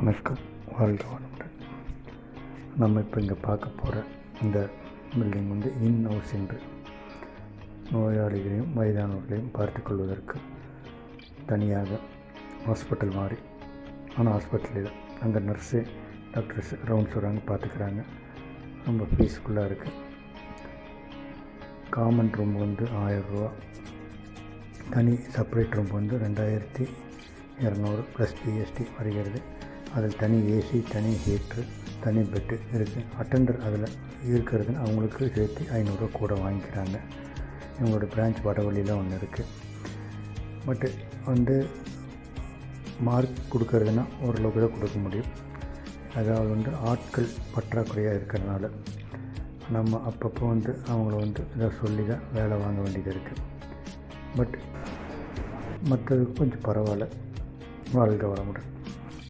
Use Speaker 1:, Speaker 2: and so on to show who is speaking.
Speaker 1: வணக்கம். வாழ்க வளமுடன். நம்ம இப்போ இங்கே பார்க்க போகிற இந்த பில்டிங் வந்து இன் ஹவுஸ் என்று நோயாளிகளையும் வயதானவர்களையும் பார்த்து கொள்வதற்கு தனியாக ஹாஸ்பிட்டல் மாதிரி ஆனால் ஹாஸ்பிட்டல் இல்லை. அங்கே நர்ஸு டாக்டர்ஸ் ரவுண்ட்ஸ் வராங்க பார்த்துக்கிறாங்க. ரொம்ப பீஸ்ஃபுல்லாக இருக்குது காமன் ரூம் வந்து ஆயரூவா தனி செப்பரேட் ரூம் வந்து ரெண்டாயிரத்தி இரநூறு ப்ளஸ் ஜிஎஸ்டி வருகிறது. அதில் தனி ஏசி தனி ஹீட்ரு தனி பெட்டு இருக்குது அட்டெண்டர் அதில் இருக்கிறதுன்னு அவங்களுக்கு சேர்த்து ஐநூறுரூவா கூட வாங்கிக்கிறாங்க. இவங்களோட பிரான்ச் வடவழியில் ஒன்று இருக்குது பட்டு வந்து மார்க் கொடுக்கறதுனா ஓரளவுக்கு தான் கொடுக்க முடியும். அதாவது வந்து ஆட்கள் பற்றாக்குறையாக இருக்கிறதுனால நம்ம அப்பப்போ வந்து அவங்கள வந்து இதை சொல்லி தான் வேலை வாங்க வேண்டியது இருக்குது பட் மற்றது கொஞ்சம் பரவாயில்ல. வாழ்க வளமுடன்.